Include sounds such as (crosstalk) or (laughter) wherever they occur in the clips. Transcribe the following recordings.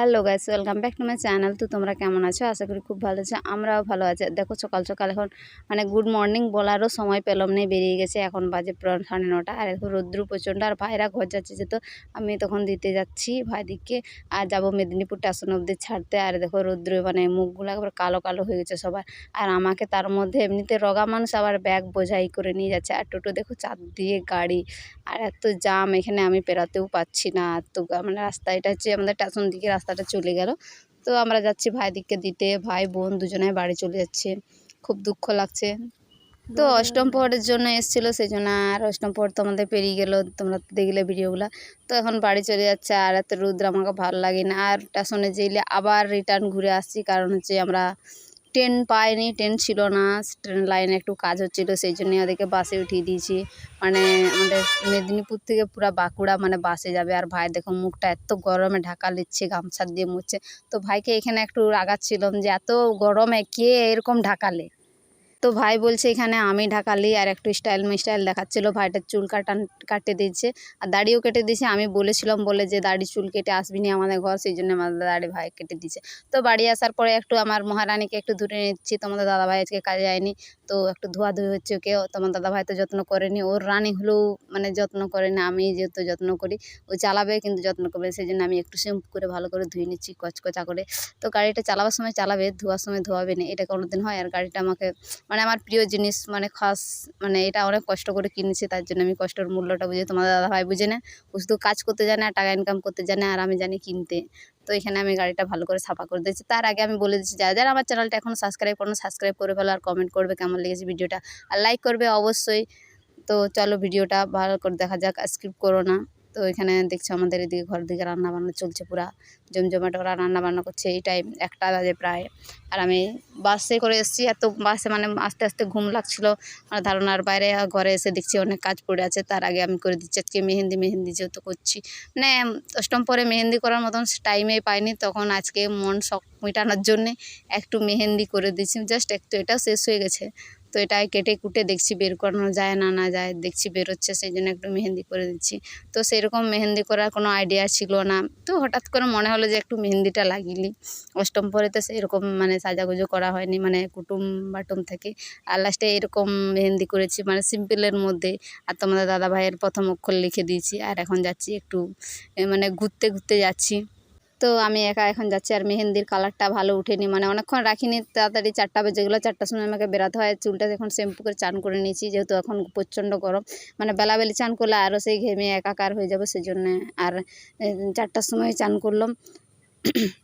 Hello guys welcome back to my channel তো তোমরা কেমন আছো? আশা করি খুব ভালো আছো, আমরাও ভালো আছি। দেখো সকাল সকাল এখন মানে গুড মর্নিং বলারও সময় পেলাম নেই বেরিয়ে গেছে। এখন বাজে সাড়ে নটা। আর এখন রৌদ্র প্রচণ্ড, আর ভাইরা ঘর যাচ্ছে যে তো আমি তখন দিতে যাচ্ছি ভাইদিককে আর যাব মেদিনীপুর স্টেশন অব্দি ছাড়তে। আর দেখো রৌদ্র মানে মুখগুলো একবার কালো কালো হয়ে গেছে সবার। আর আমাকে তার মধ্যে এমনিতে রগা মানুষ আবার ব্যাগ বোঝাই করে নিয়ে যাচ্ছে। আর টোটো দেখো চার দিয়ে গাড়ি। আর এত জাম এখানে আমি পেরাতেও পাচ্ছি না। গা- মানে রাস্তা, এটা হচ্ছে আমাদের স্টেশন দিকে রাস্তাটা চলে গেল। তো আমরা যাচ্ছি ভাইদিককে দিতে। ভাই বোন দুজনে বাড়ি চলে যাচ্ছে। খুব দুঃখ লাগছে। তো অষ্টম প্রহরের জন্য এসেছিল সেই জন্য আর অষ্টম প্রহর তো আমাদের পেরিয়ে গেলো তোমরা তো দেখলে ভিডিওগুলো। তো এখন বাড়ি চলে যাচ্ছে আর এত রুদ্র আমাকে ভালো লাগে না। আর স্টেশনে যেলে আবার রিটার্ন ঘুরে আসছি কারণ হচ্ছে আমরা ট্রেন পায়নি, ট্রেন ছিল না, ট্রেন লাইনে একটু কাজ হচ্ছিল, সেই জন্য ওদেরকে বাসে উঠিয়ে দিয়েছি। মানে আমাদের মেদিনীপুর থেকে পুরো বাঁকুড়া মানে বাসে যাবে। আর ভাই, দেখো মুখটা এত গরমে ঢাকা লিচ্ছে, গামছা দিয়ে মুছছে। তো ভাইকে এখানে একটু রাগাচ্ছিলাম যে, এত গরমে কে এরকম ঢাকালে তো ভাই বলছে এখানে আমি ঢাকালি আর একটু স্টাইল মিস্টাইল দেখাচ্ছিল। ভাইটার চুল কাটান কাটে দিয়েছে আর দাড়িও কেটে দিয়েছে। আমি বলেছিলাম, বলে যে দাড়ি চুল কেটে আসবি না আমাদের ঘর, সেই জন্য আমাদের দাড়ি ভাই কেটে দিয়েছে। তো বাড়ি আসার পরে একটু আমার মহারানীকে একটু ধরে নিচ্ছি। তোমাদের দাদাভাই আজকে কাজে যায়নি, তো একটু ধোয়াধুয়ি হচ্ছে ওকে। তোমার দাদাভাই তো যত্ন করেনি, ওর রানী হলেও মানে যত্ন করে না, আমি যেহেতু যত্ন করি, ও চালাবে কিন্তু যত্ন করবে, সেই জন্য আমি একটু শ্যাম্পু করে ভালো করে ধুয়ে নিচ্ছি, কচকচা করে। তো গাড়িটা চালাবার সময় চালাবে, ধোয়ার সময় ধোয়াবে না, এটা কোনোদিন হয় আর গাড়িটা আমাকে মানে আমার প্রিয় জিনিস মানে খাস মানে এটা অনেক কষ্ট করে কিনেছি, তার জন্য আমি কষ্টের মূল্যটা বুঝি তোমাদের দাদাভাই বুঝে না ও শুধু কাজ করতে জানে আর টাকা ইনকাম করতে জানে আর আমি জানি কিনতে। তো এখানে আমি গাড়িটা ভালো করে সাফা করে দিয়েছি। তার আগে আমি বলে দিচ্ছি, যারা যারা আমার চ্যানেলটা এখন সাবস্ক্রাইব করুন সাবস্ক্রাইব করে ফেলো আর কমেন্ট করবে কেমন লেগেছে ভিডিওটা। আর লাইক করবে অবশ্যই। তো চলো ভিডিওটা ভালো করে দেখা যাক স্কিপ করো না। তো এখানে দেখছ আমাদের এদিকে ঘর দিকে রান্না বান্না চলছে পুরা। জমজমাট ওরা রান্না বান্না করছে, এই টাইম একটা বাজে প্রায়। আর আমি বাসে করে এসেছি, এত বাসে মানে আস্তে আস্তে ঘুম লাগছিল। আমার ধারণার বাইরে ঘরে এসে দেখছি অনেক কাজ পড়ে আছে, তার আগে আমি করে দিচ্ছি। আজকে মেহেন্দি মেহেন্দি যেহেতু করছি। মানে অষ্টম পরে মেহেন্দি করার মতন টাইমে পাইনি, তখন আজকে মন শখ মেটানোর জন্যে একটু মেহেন্দি করে দিচ্ছি জাস্ট একটু এটাও শেষ হয়ে গেছে। তো এটাই কেটে কুটে দেখছি বের করানো যায় না না যায়, দেখছি বেরোচ্ছে সেই জন্য একটু মেহেন্দি করে দিচ্ছি। তো সেরকম মেহেন্দি করার কোনো আইডিয়া ছিল না। তো হঠাৎ করে মনে হলো যে একটু মেহেন্দিটা নিই অষ্টম পরে তো সেরকম মানে সাজাগুজো করা হয়নি মানে কুটুম বাটুম থেকে। আর লাস্টে এরকম মেহেন্দি করেছি মানে সিম্পলের মধ্যে। আর তোমাদের দাদা ভাইয়ের প্রথম অক্ষর লিখে দিয়েছি। আর এখন যাচ্ছি একটু মানে ঘুরতে ঘুরতে যাচ্ছি। তো আমি একা এখন যাচ্ছি আর মেহেন্দির কালারটা ভালো উঠেনি। মানে অনেকক্ষণ রাখিনি তাড়াতাড়ি চারটা বেজে গেলো। চারটার সময় আমাকে বেরাতে হয়। চুলটা এখন শ্যাম্পু করে চান করে নিয়েছি যেহেতু এখন প্রচণ্ড গরম। মানে বেলাবেলি চান করলে আরও সেই ঘেমে একাকার হয়ে যাবে সেই জন্যে আর চারটার সময় চান করলাম। (clears throat)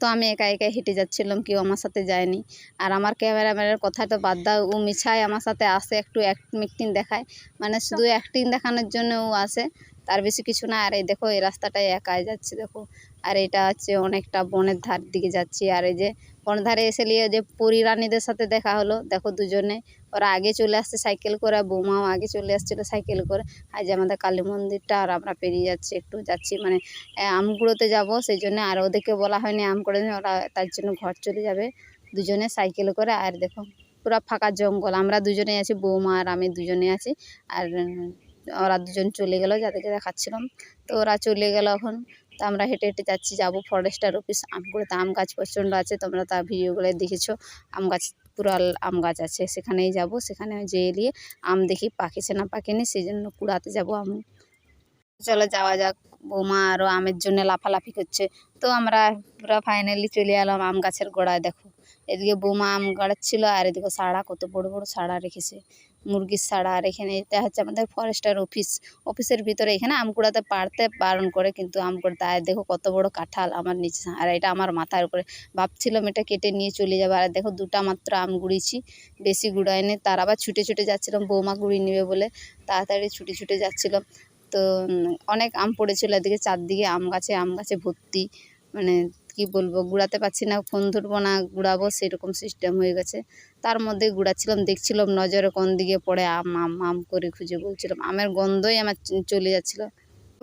তো আমি একা একা হেঁটে যাচ্ছিলাম কেউ আমার সাথে যায়নি। আর আমার ক্যামেরাম্যানের কথা তো বাদ দাও ও মিছায় আমার সাথে আসে একটু অ্যাক্টিং দেখায়। মানে শুধু অ্যাক্টিং দেখানোর জন্য ও আসে। তার বেশি কিছু না। আর এই দেখো, এই রাস্তাটায় একাই যাচ্ছে, দেখো। আর এটা হচ্ছে অনেকটা বনের ধার দিকে যাচ্ছি। আর এই যে বনের ধারে এসে নিয়ে যে পরি রানীদের সাথে দেখা হলো, দেখো দুজনে। ওরা আগে চলে আসছে সাইকেল করে বৌমাও আগে চলে আসছিল সাইকেল করে। আর যে আমাদের কালী মন্দিরটা আর আমরা পেরিয়ে যাচ্ছি, একটু যাচ্ছি। মানে আমগুলোতে যাব, সেই জন্য আর ওদেরকে বলা হয়নি, আম করে ওরা তার জন্য ঘর চলে যাবে। দুজনে সাইকেল করে, আর দেখো, পুরো ফাঁকা জঙ্গল। আমরা দুজনে আছি, বৌমা আর আমি দুজনে আছি। আর ওরা দুজন চলে গেল, যাদেরকে দেখাচ্ছিলাম। তো ওরা চলে গেল এখন। তো আমরা হেঁটে হেঁটে যাচ্ছি, যাব ফরেস্টার অফিস। আমগুলোতে আম গাছ প্রচণ্ড আছে, তোমরা তার ভিডিওগুলো দেখেছ। আম গাছ পুরাল আম গাছ আছে, সেখানেই যাব। সেখানে যেয়ে নিয়ে আম দেখি পাকেছে না পাকেনি সেই জন্য কুড়াতে যাব আম। চলো যাওয়া যাক, বৌমা আরও আমের জন্য লাফালাফি করছে। তো আমরা পুরো ফাইনালি চলে এলাম আম গাছের গোড়ায়, দেখো। এদিকে বৌমা আম গাড়াচ্ছিল, আর এদিকে সাড়া কত বড় বড় সাড়া রেখেছে। মুরগির সাড়া আর এখানে এটা হচ্ছে আমাদের ফরেস্টার অফিস অফিসের ভিতরে এখানে আম কুড়াতে পারতে বারণ করে, কিন্তু আম কুড়াতে, আর দেখো কত বড় কাঁঠাল আমার নিচে। আর এটা আমার মাথার উপরে। ভাবছিলাম এটা কেটে নিয়ে চলে যাবে। আর দেখো দুটা মাত্র আম গুড়িয়েছি। বেশি গুড়ায়নি। তার আবার ছুটে ছুটে যাচ্ছিলাম, বৌমা গুড়িয়ে নেবে বলে। তাড়াতাড়ি ছুটে ছুটে যাচ্ছিলাম। তো অনেক আম পড়েছিল এদিকে চারদিকে। আম গাছে আম গাছে ভর্তি। মানে কি বলব, গুড়াতে পারছি না, ফোন ধরবো না, গুড়াবো, সেরকম সিস্টেম হয়ে গেছে। তার মধ্যে গুড়াচ্ছিলাম, দেখছিলাম নজরে কোন দিকে পড়ে, আম আম আম করে খুঁজে বলছিলাম, আমের গন্ধই আমার চলে যাচ্ছিল।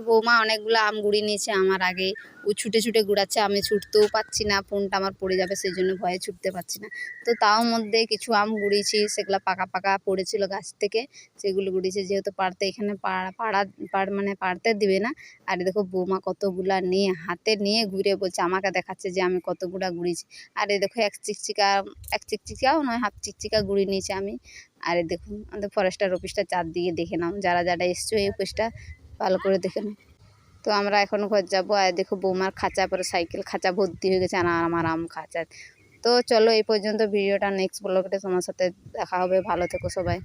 বৌমা অনেকগুলো আম গুড়িয়ে নিয়েছে আমার আগে। ও ছুটে ছুটে গুড়াচ্ছে আমি ছুটতেও পাচ্ছি না, ফোনটা আমার পড়ে যাবে, সেই জন্য ভয়ে ছুটতে পারছি না। তো তাও মধ্যে কিছু আম গুড়িয়েছি, সেগুলো পাকা পাকা পড়েছিল গাছ থেকে, সেগুলো গুড়িয়েছি। যেহেতু পাড়তে এখানে পাড়া পাড়া, পাড় মানে পাড়তে দিবে না। আর দেখো বৌমা কতগুলা নিয়ে, হাতে নিয়ে ঘুরে বলছে, আমাকে দেখাচ্ছে যে আমি কতগুলা গুড়িয়েছি। আর এই দেখো এক চিকচিকা, এক চিকচিকাও নয়, হাফ চিকচিকা গুড়িয়ে নিয়েছি আমি। আর দেখুন আমাদের ফরেস্টার অফিসটা চারদিকে দেখে নাও, যারা যারা এসছো এই অফিসটা ভালো করে দেখে তো আমরা এখন ঘর যাব আর দেখো বৌমার খাঁচা, পরে সাইকেল খাঁচা ভর্তি হয়ে গেছে আর আমার আম খাঁচা। তো চলো এই পর্যন্ত ভিডিওটা নেক্সট ব্লগটা তোমার সাথে দেখা হবে। ভালো থেকো সবাই।